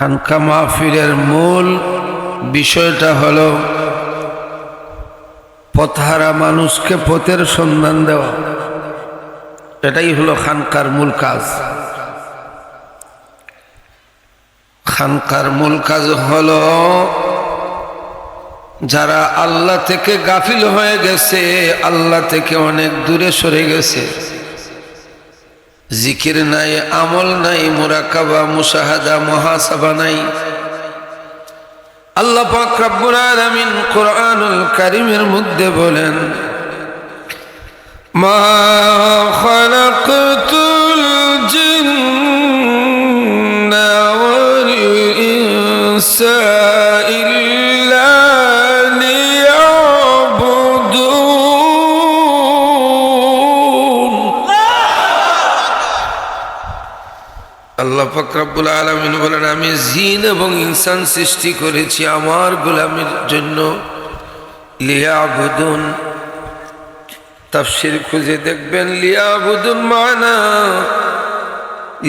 খানকা মাহফিলের মূল বিষয়টা হলো পথহারা মানুষকে পথের সন্ধান দেওয়া। এটাই হলো খানকার মূল কাজ। খানকার মূল কাজ হলো যারা আল্লাহ থেকে গাফিল হয়ে গেছে, আল্লাহ থেকে অনেক দূরে সরে গেছে। জিকির নাই, আমল নাই, মুরাকাবা, মুশাহাদা, মহাসাবা নাই। আল্লাহ পাক রব্বুল আলামিন কোরআনুল কারীমের মধ্যে বলেন, মা ফকরাবুল আলমিন বলেন, আমি জিন এবং ইনসান সৃষ্টি করেছি আমার গোলামের জন্য। লিয়াবুদুন, তাফসির খুঁজে দেখবেন, লিয়াবুদুন মানা,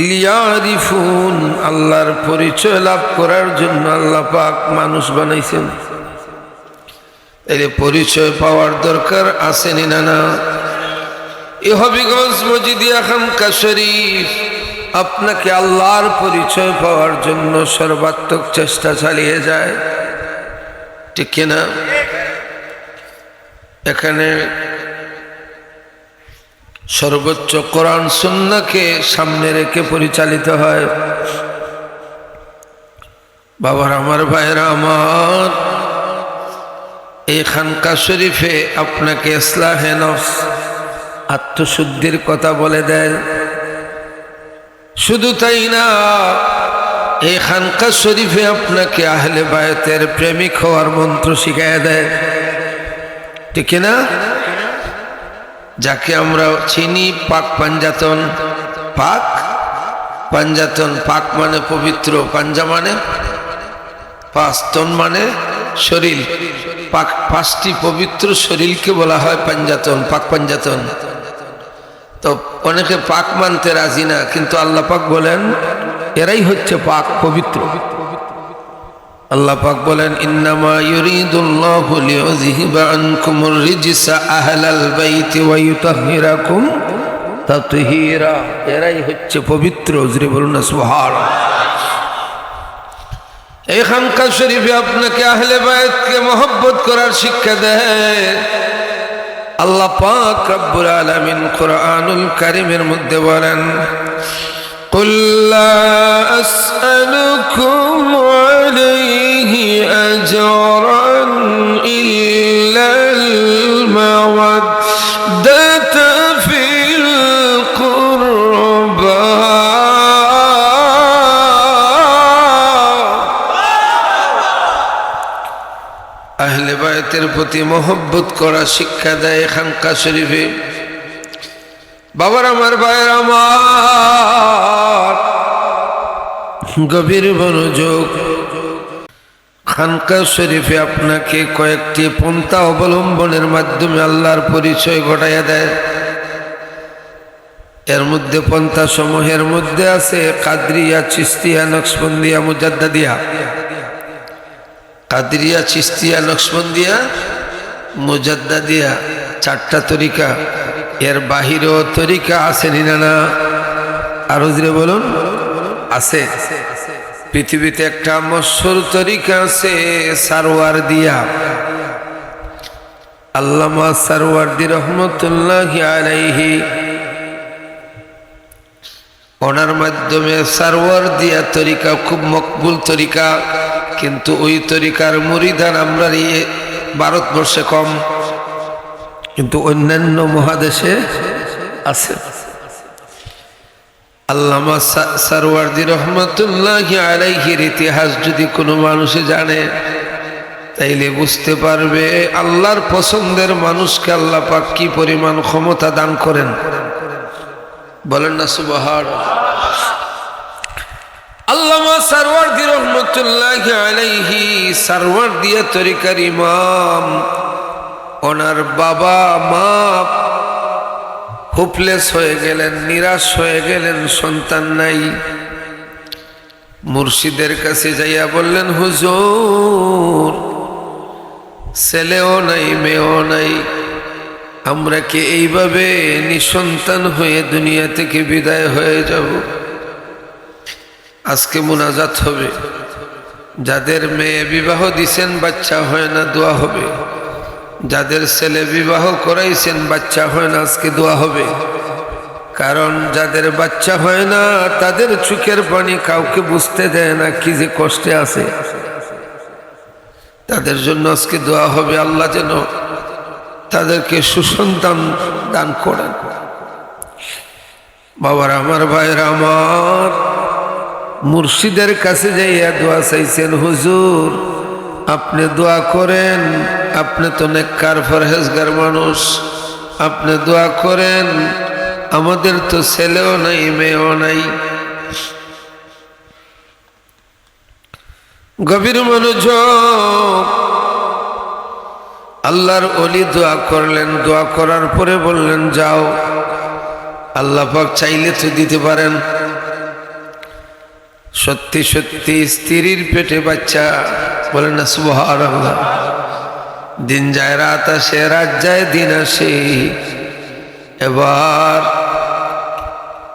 লিয়ারিফুন, আল্লাহর পরিচয় লাভ করার জন্য আল্লাহ পাক মানুষ বানাইছেন। এর পরিচয় পাওয়ার দরকার আসেনি না না এ হবিগঞ্জ মজিদিয়া খানকা শরীফ। আপনাকে আল্লাহর পরিচয় পাওয়ার জন্য সর্বাত্মক চেষ্টা চালিয়ে যায়। ঠিক কিনা এখানে সর্বোচ্চ কোরআন সুন্নাকে সামনে রেখে পরিচালিত হয়। বাবার আমার ভাইরা আমার, এই খানকা শরীফে আপনাকে ইসলাহে নফস, আত্মশুদ্ধির কথা বলে দেয়। শুধু তাই না, এই খানকা শরীফে আপনাকে আহলে বায়তের প্রেমিক হওয়ার মন্ত্র শিখাই দেয়। ঠিক না? যাকে আমরা চিনি পাক পাঞ্জাতন পাক পাঞ্জাতন, পাক মানে পবিত্র, পাঞ্জা মানে পাঁচতন মানে শরীর। পাক পাঁচটি পবিত্র শরীরকে বলা হয় পাঞ্জাতন, পাক পাঞ্জাতন। তো অনেকে পাক মানতে রাজি না, কিন্তু আল্লাহ পাক বলেন, এরাই হচ্ছে পাক পবিত্র। আল্লাহ পাক বলেন, ইন্নামা ইউরিদুল্লাহু লিইউযহিবা আনকুমুর রিজসা আহলাল বাইতি ওয়া ইউতাহহিরাকুম তাতহীরা। এরাই হচ্ছে পবিত্র, জুরে বলুন না, সুবহানাল্লাহ। এই খানকা শরীফে আপনাকে আহলে বায়াতকে মহব্বত করার শিক্ষা দেয়। আল্লাহ পাক রব্বুল আলামিন কোরআনুল কারীমের মধ্যে বলেন কুল্লা আসআলুকুম বায়তের প্রতি মহব্বত করা শিক্ষা দেয় খানকা শরীফে। বাবার আমার, ভাইয়ের আমার, গভীর মনোযোগ। খানকা শরীফে আপনাকে কয়েকটি পন্থা অবলম্বনের মাধ্যমে আল্লাহর পরিচয় ঘটাইয়া দেয়। এর মধ্যে পন্থা সমূহের মধ্যে আছে কাদরিয়া, চিস্তিয়া, নকশবন্দিয়া, মুজাদ্দাদিয়া। কাদরিয়া চিস্তিয়া নকশবন্দিয়া মুজাদ্দাদিয়া, চারটা তরিকা। এর বাহিরেও তরিকা আছে না আরও জোরে বলুন। আছে। পৃথিবীতে একটা মশ্বর তরিকা আছে, সারোয়ার দিয়া। আল্লামা সারোয়ার্দি রহমতুল্লাহ আলাইহি। ওনার মাধ্যমে সারোয়ার দিয়া তরিকা, খুব মকবুল তরিকা। কিন্তু ওই তরিকার মুরিদান আমরা ভারতবর্ষে কম। কিন্তু অন্যান্য মহাদেশে আছে। আল্লামা রহমতুল্লাহ ইতিহাস যদি কোনো মানুষে জানে, তাইলে বুঝতে পারবে আল্লাহর পছন্দের মানুষকে আল্লাহ কি পরিমাণ ক্ষমতা দান করেন। বলেন না সুবাহার আল্লামা সারওয়ার্দি রহমতুল্লাহ আলাইহি সারওয়ার্দিয়া তরিকার ইমাম। ওনার বাবা, মা হোপলেস হয়ে গেলেন, নিরাশ হয়ে গেলেন, সন্তান নাই। মুর্শিদের কাছে যাইয়া বললেন, হুজুর, ছেলেও নাই, মেয়েও নাই, আমরা কি এইভাবে নিঃসন্তান হয়ে দুনিয়া থেকে বিদায় হয়ে যাব? আজকে মোনাজাত হবে। যাদের মেয়ে বিবাহ দিছেন, বাচ্চা হয় না, দোয়া হবে। যাদের ছেলে বিবাহ করাইছেন, বাচ্চা হয় না, আজকে দোয়া হবে। কারণ যাদের বাচ্চা হয় না, তাদের চোখের পানি কাউকে বুঝতে দেয় না কি যে কষ্টে আছে। তাদের জন্য আজকে দোয়া হবে, আল্লাহ যেন তাদেরকে সুসন্তান দান করেন। বাবার, আমার ভাইরা আমার মুর্শিদের কাছে যাইয়া দোয়া চাইছেন, হুজুর, আপনি দোয়া করেন, আপনি তো নেককার ফরহেজগার মানুষ। আপনি দোয়া করেন, আমাদের তো ছেলেও নাই, মেয়েও নাই। গভীর মনোযোগ। আল্লাহর অলি দোয়া করলেন, দোয়া করার পরে বললেন, যাও, আল্লাহ পাক চাইলে তো দিতে পারেন। সত্যি সত্যি স্ত্রীর পেটে বাচ্চা, বলেন না আল্লাহ দিন যায়, রাত আসে, রাত যায়, দিন আসে। এবার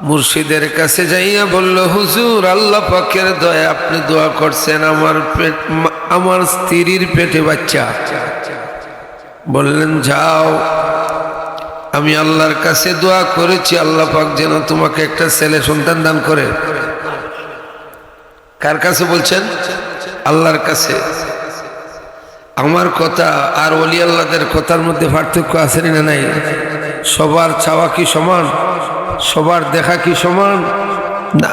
মুর্শিদের কাছে যাইয়া বলল, হুজুর, আল্লাহ পাকের দয়া, আপনি দোয়া করছেন আমার পেট, আমার স্ত্রীর পেটে বাচ্চা। বললেন, যাও, আমি আল্লাহর কাছে দোয়া করেছি, আল্লাহ পাক যেন তোমাকে একটা ছেলে সন্তান দান করে। কার কাছে বলছেন? আল্লাহর কাছে। আমার কথা আর অলি আল্লাহদের কথার মধ্যে পার্থক্য আছে না নাই? সবার চাওয়া কি সমান? সবার দেখা কি সমান? না।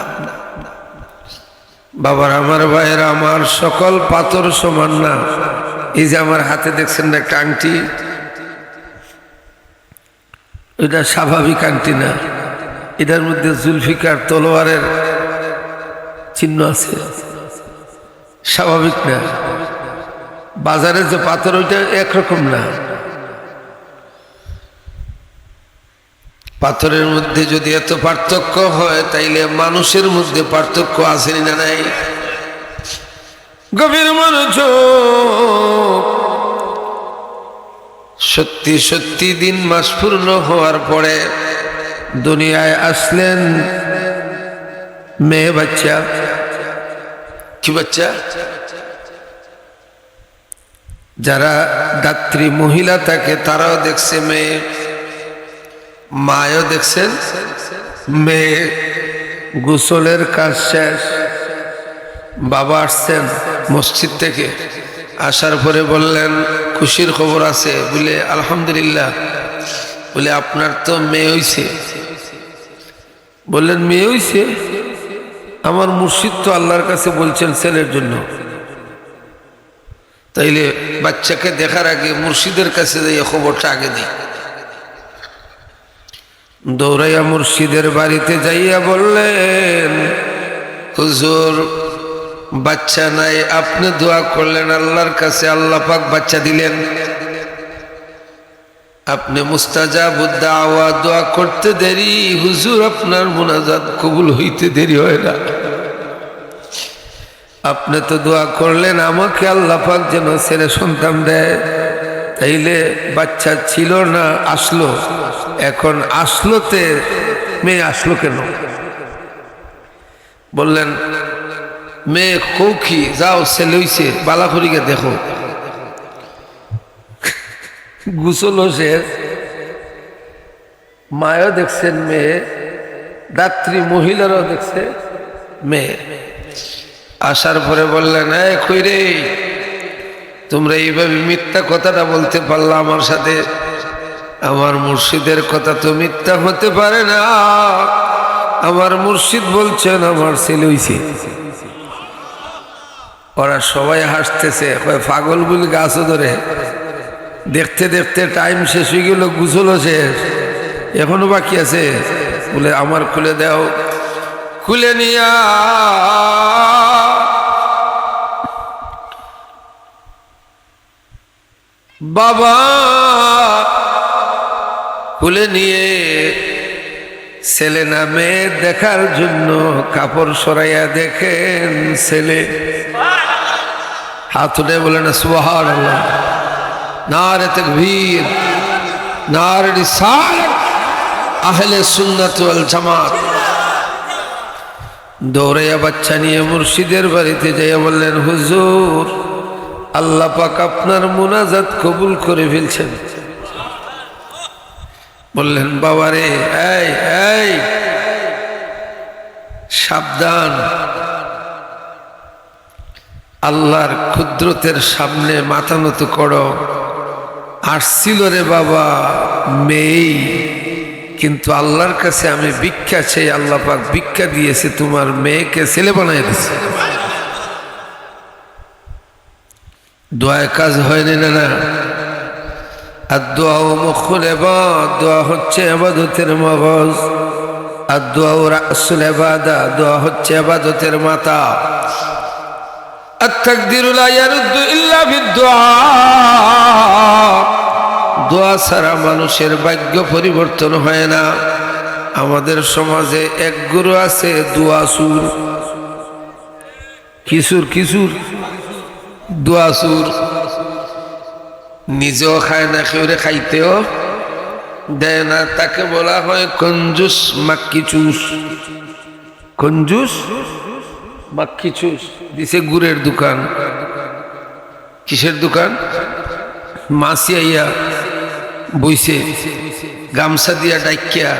বাবার, আমার ভাইয়ের, আমার সকল পাথর সমান না। এই যে আমার হাতে দেখছেন না একটা আংটি? এটা স্বাভাবিক আংটি না। এটার মধ্যে জুলফিকার তলোয়ারের চিহ্ন আছে। স্বাভাবিক না। বাজারে যে পাথর, ওইটা একরকম না। পাথরের মধ্যে যদি এত পার্থক্য হয়, তাইলে মানুষের মধ্যে পার্থক্য আসেনি না নাই? গভীর মনোযোগ। সত্যি সত্যি দিন মাস পূর্ণ হওয়ার পরে দুনিয়ায় আসলেন মেয়ে বাচ্চা কি বাচ্চা যারা দাত্রী মহিলা থাকে তারাও দেখছে মেয়ে মায়ও দেখছেন মেয়ে গোসলের কাজ শেষ বাবা আসছেন মসজিদ থেকে আসার পরে বললেন খুশির খবর আছে বলে আলহামদুলিল্লাহ বলে আপনার তো মেয়ে হইছে বললেন মেয়ে হইছে আমার মুর্শিদ তো আল্লাহর কাছে বলছেন ছেলের জন্য। তাইলে বাচ্চাকে দেখার আগে মুর্শিদের কাছে যাইয়া খবরটা আগে দিই। দৌড়াইয়া মুর্শিদের বাড়িতে যাইয়া বললেন, হুজুর, বাচ্চা নাই, আপনি দোয়া করলেন আল্লাহর কাছে, আল্লাহ পাক বাচ্চা দিলেন। আপনি মুস্তাজা বুদ্ধা আওয়া দোয়া করতে দেরি, হুজুর, আপনার মোনাজাত কবুল হইতে দেরি হয় না। আপনি তো দোয়া করলেন, আমাকে আল্লাহ পাক যেন ছেলে সন্তান দেয়। তাইলে বাচ্চা ছিল না, আসলো। এখন আসলোতে মেয়ে আসলো কেন? বললেন, মেয়ে কৌখি যাও, ছেলে হইছে বালাখড়িকে দেখো। গুসল শেষ মায়ও দেখছেন মেয়ে, দাত্রী মহিলারাও দেখছে মেয়ে। আসার পরে বললেন এই কইরে তোমরা এইভাবে মিথ্যা কথাটা বলতে পারলা আমার সাথে। আমার মুর্শিদের কথা তো মিথ্যা হতে পারে না। আমার মুর্শিদ বলছেন, আমার ছেলে হইছে। ওরা সবাই হাসতেছে পাগল বলে গাছও ধরে। দেখতে দেখতে টাইম শেষ হয়ে গেল গুছলও শেষ। এখনও বাকি আছে। বলে, আমার খুলে দাও। খুলে নিয়া বাবা খুলে নিয়ে ছেলে না দেখার জন্য কাপড় সরাইয়া দেখেন ছেলে। হাত উঠে বলে না সুহার আল্লাহ নারে তকবীর, নারে রিসালাত আহলে সুন্নাত জামাত। দৌড়াইয়া বাচ্চা নিয়ে মুর্শিদের বাড়িতে যাইয়া বললেন, হুজুর আল্লাহ পাক আপনার মোনাজাত কবুল করে ফেলছেন। বললেন এই এই, সাবধান। আল্লাহর ক্ষুদ্রতের সামনে মাথা নত করো। আসছিল রে বাবা মেয়েই কিন্তু আল্লাহর কাছে আমি ভিক্ষা চাই, আল্লাহ পাক ভিক্ষা দিয়েছে, তোমার মেয়েকে ছেলে বানাই দিছে দোয়ায় কাজ হয়নি না না আর দোয়া ও মুখুল দোয়া হচ্ছে আবাদতের মগজ। আর দোয়া ও রাসুল এবাদা দোয়া হচ্ছে আবাদতের মাতা দোয়া ছাড়া মানুষের ভাগ্য পরিবর্তন হয় না। আমাদের সমাজে এক গুরু আছে দোয়া সুর কিশোর কিশোর। দোয়াসুর নিজেও খায় না খেয়ে খাইতেও দেয় না। তাকে বলা হয় কঞ্জুস মাক্কি চুস কঞ্জুস মাক্কি চুস দিছে গুড়ের দোকান। কিসের দোকান? মাসি আইয়া বইছে, গামছা দিয়া ডাইকিয়া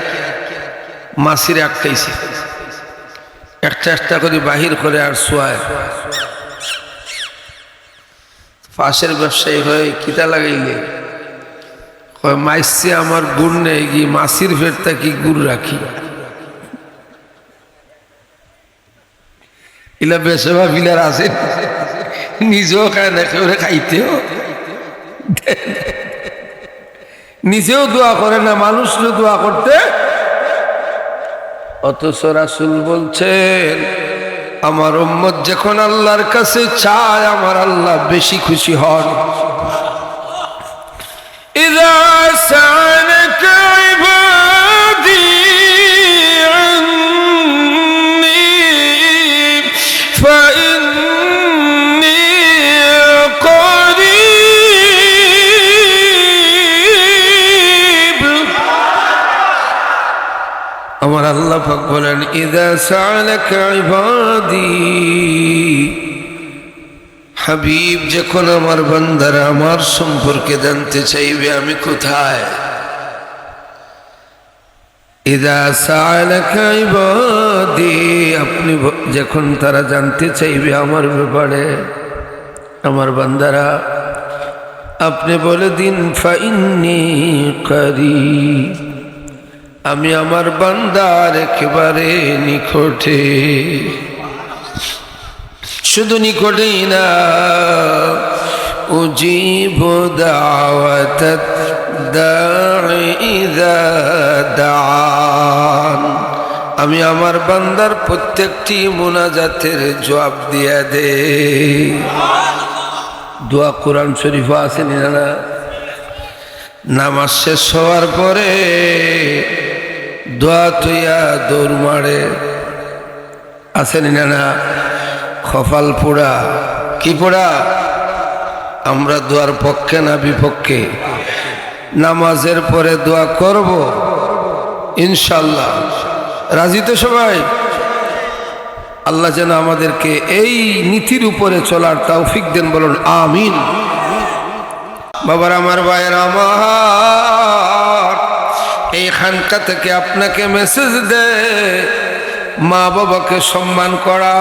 মাসিরে আটকাইছে। একটা একটা করে বাহির করে আর শোয়ায়। পাশের ব্যবসায়ী হয়ে কিতা লাগাইলে? মাইসে, আমার গুড় নেই গিয়ে মাসির ফেরতা কি গুড় রাখি? ইলা বেসবা বিলার আছে, নিজেও খায় না কেউ খাইতেও। নিজেও দোয়া করে না মানুষ দোয়া করতে। অথচ রাসুল বলছেন আমার উম্মত যখন আল্লাহর কাছে চায় আমার আল্লাহ বেশি খুশি হন। ইদা সানকা আল্লাহ বলেন হাবিব যখন আমার বান্দারা আমার সম্পর্কে জানতে চাইবে, আমি কোথায়? আপনি যখন তারা জানতে চাইবে আমার ব্যাপারে, আমার বান্দারা, আপনি বলে দিন ফাইন্নি করিব আমি আমার বান্দার একেবারে নিকটে। শুধু নিকটেই না, উজিব দাওয়াত আমি আমার বান্দার প্রত্যেকটি মোনাজাতের জবাব দিয়া দে। দোয়া কোরআন শরীফ আছে না? নামাজ শেষ হওয়ার পরে দোয়া তুইয়া দৌড় মারে। আসেনি না না? খফাল পোড়া। কি পোড়া? আমরা দোয়ার পক্ষে না বিপক্ষে? নামাজের পরে দোয়া করব? ইনশাল্লাহ রাজি তো সবাই? আল্লাহ যেন আমাদেরকে এই নীতির উপরে চলার তৌফিক দেন বলুন, আমিন। বাবার, আমার ভাইয়ের, আমার। খানকা থেকে আপনাকে মেসেজ দেয়, মা বাবাকে সম্মান করা।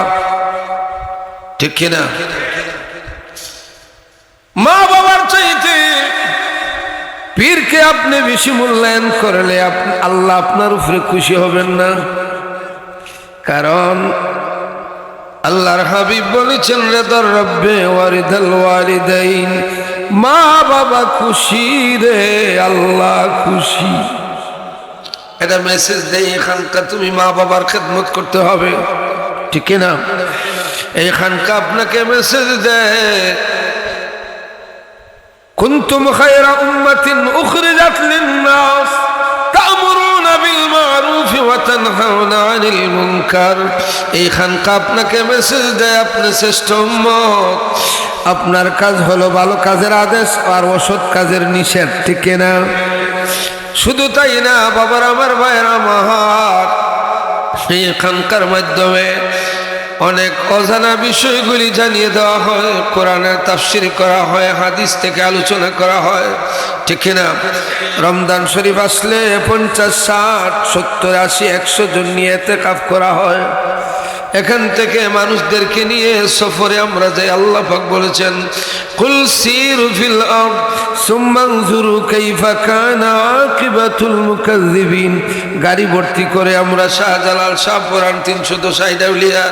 ঠিক কিনা? মা বাবার চাইতে পীরকে আপনি বেশি মূল্যায়ন করলে আল্লাহ আপনার উপরে খুশি হবেন না। কারণ আল্লাহর হাবিব বলেছেন রে রেদর রব্বে ওয়ারিদাল ওয়ালিদাইন। মা বাবা খুশি রে, আল্লাহ খুশি। এটা মেসেজ দেয় এখানকার তুমি মা বাবার খেদমত করতে হবে ঠিক না এইখানকা আপনাকে মেসেজ দেয় كنتم خير أمة أخرجت للناس تأمرون بالمعروف وتنهون عن المنكر এই খানকা আপনাকে মেসেজ দেয় আপনি শ্রেষ্ঠ উম্মত আপনার কাজ হলো ভালো কাজের আদেশ আর অসৎ কাজের নিষেধ ঠিক না শুধু তাই না, বাবার আমার ভাইয়ের আমার। এই খানকার মাধ্যমে অনেক অজানা বিষয়গুলি জানিয়ে দেওয়া হয় কোরআনের তাফসির করা হয়, হাদিস থেকে আলোচনা করা হয়। ঠিক না রমদান শরীফ আসলে পঞ্চাশ, ষাট, সত্তর, আশি, একশো জন নিয়ে এতে কাপ করা হয়। এখান থেকে মানুষদেরকে নিয়ে সফরে আমরা যাই, আল্লাহ পাক বলেছেন, কুল সিরু ফিল আরদ, সুম্মা আনজুরু কাইফা কানা আকিবাতুল মুকাজ্জিবিন গাড়ি ভর্তি করে আমরা শাহজালাল শাহপুরান তিনশো দশ আইডাউলিয়া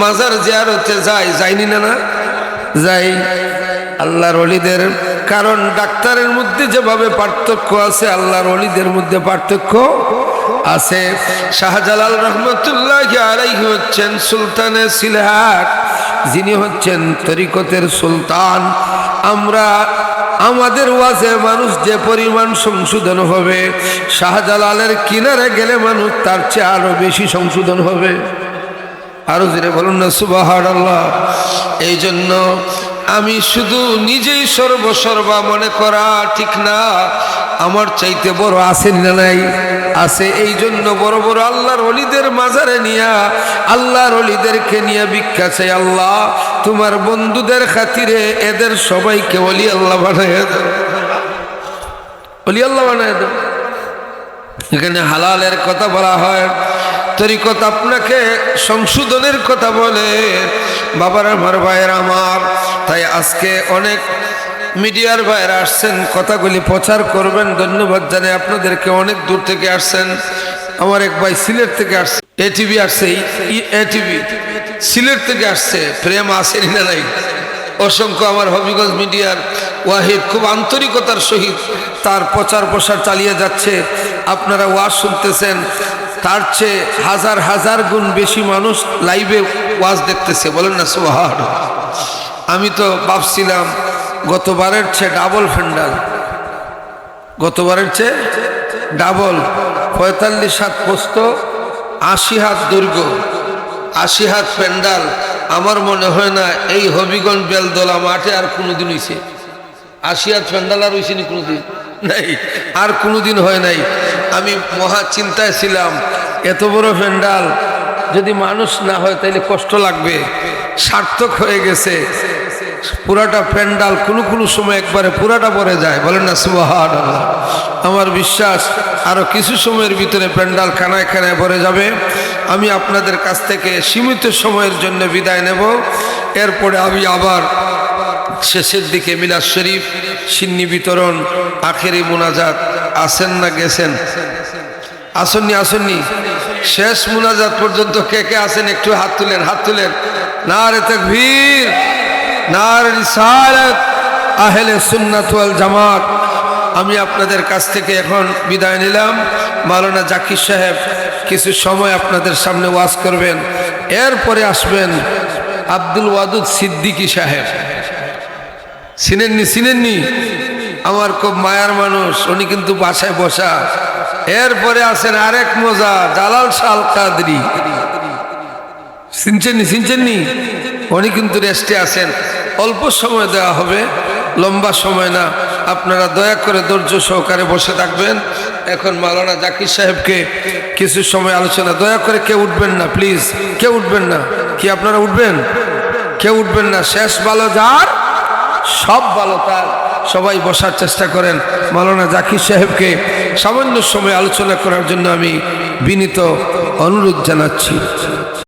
মাজার জিয়ারতে যাই, যাইনি না না? যাই। আল্লাহর অলিদের, কারণ ডাক্তারের মধ্যে যেভাবে পার্থক্য আছে, আল্লাহর অলিদের মধ্যে পার্থক্য আছে। শাহজালাল রহমতুল্লাহ আলাইহি হচ্ছেন সুলতানে সিলহাট। যিনি হচ্ছেন তরিকতের সুলতান। আমরা, আমাদের ওয়াজে মানুষ যে পরিমাণ সংশোধন হবে, শাহজালালের কিনারে গেলে মানুষ তার চেয়ে আরও বেশি সংশোধন হবে। আরও জেনে বলুন না সুবাহ আল্লাহ এই জন্য আমি শুধু নিজেই সর্বসর্বা মনে করা ঠিক না, আমার চাইতে বড় আসেন না নাই। আছে, এই জন্য বড় বড় আল্লাহর অলিদের মাজারে নিয়া আল্লাহর অলিদেরকে নিয়ে চাই, আল্লাহ, তোমার বন্ধুদের খাতিরে এদের সবাইকে অলি আল্লাহ বানাইয়া দাও। অলি আল্লাহ বানাইয়া এখানে হালালের কথা বলা হয়, তরিকত আপনাকে সংশোধনের কথা বলে, বাবার আমার ভাইয়ের আমার, তাই আজকে অনেক মিডিয়ার ভাইয়েরা আসছেন, কথাগুলি প্রচার করবেন। ধন্যবাদ জানাই, আপনাদেরকে অনেক দূর থেকে আসছেন। আমার এক ভাই সিলেট থেকে আসছে এটিভি আসছে এটিভি সিলেট থেকে আসছে। প্রেম আসেনি না নাই? অসংখ্য আমার হবিগঞ্জ মিডিয়ার ওয়াহিদ খুব আন্তরিকতার সহিত তার প্রচার প্রসার চালিয়ে যাচ্ছে। আপনারা ওয়াজ শুনতেছেন, তার চেয়ে হাজার হাজার গুণ বেশি মানুষ লাইভে ওয়াজ দেখতেছে, বলেন না সোহার আমি তো ভাবছিলাম গতবারের চেয়ে ডাবল ফেন্ডাল গতবারের চেয়ে ডাবল পঁয়তাল্লিশ হাত পোস্ত, আশি হাত দৈর্ঘ্য আশি হাত প্যান্ডাল। আমার মনে হয় না এই হবিগঞ্জ বেলদোলা মাঠে আর কোনোদিন হয়েছে আশি হাত প্যান্ডাল আর হয়েছে নি কোনোদিন? নাই, আর কোনোদিন হয় নাই। আমি মহা চিন্তায় ছিলাম, এত বড় প্যান্ডাল যদি মানুষ না হয় তাহলে কষ্ট লাগবে। সার্থক হয়ে গেছে। পুরাটা প্যান্ডাল কোনো কোনো সময় একবারে পুরাটা পরে যায়। বলেন না সুবাহান আমার বিশ্বাস আরও কিছু সময়ের ভিতরে প্যান্ডাল খানায় খানায় ভরে যাবে। আমি আপনাদের কাছ থেকে সীমিত সময়ের জন্য বিদায় নেব। এরপরে আমি আবার শেষের দিকে মিলাদ শরীফ, সিন্নি বিতরণ, আখেরি মোনাজাত, আসেন না গেছেন? আসননি আসননি? শেষ মোনাজাত পর্যন্ত কে কে আসেন একটু হাত তুলেন হাত তুলেন। না রে তকবীর। আহলে জামাত। আমি আপনাদের কাছ থেকে এখন বিদায় নিলাম। মাওলানা জাকির সাহেব কিছু সময় আপনাদের সামনে ওয়াজ করবেন। এরপরে আসবেন আব্দুল ওয়াদুদ সিদ্দিকী সাহেব। চিনেননি চিনেননি? আমার খুব মায়ার মানুষ, উনি কিন্তু বাসায় বসা। এরপরে আছেন আরেক মজা জালাল শাল কাদরি চিনছেননি চিনছেননি? উনি কিন্তু রেস্টে আছেন। অল্প সময় দেওয়া হবে, লম্বা সময় না। আপনারা দয়া করে ধৈর্য সহকারে বসে থাকবেন। এখন মালানা জাকির সাহেবকে কিছু সময় আলোচনা। দয়া করে কেউ উঠবেন না প্লিজ কেউ উঠবেন না। কি আপনারা উঠবেন? কেউ উঠবেন না। শেষ ভালো যার, সব ভালো তার। সবাই বসার চেষ্টা করেন। মালানা জাকির সাহেবকে সামান্য সময় আলোচনা করার জন্য আমি বিনীত অনুরোধ জানাচ্ছি।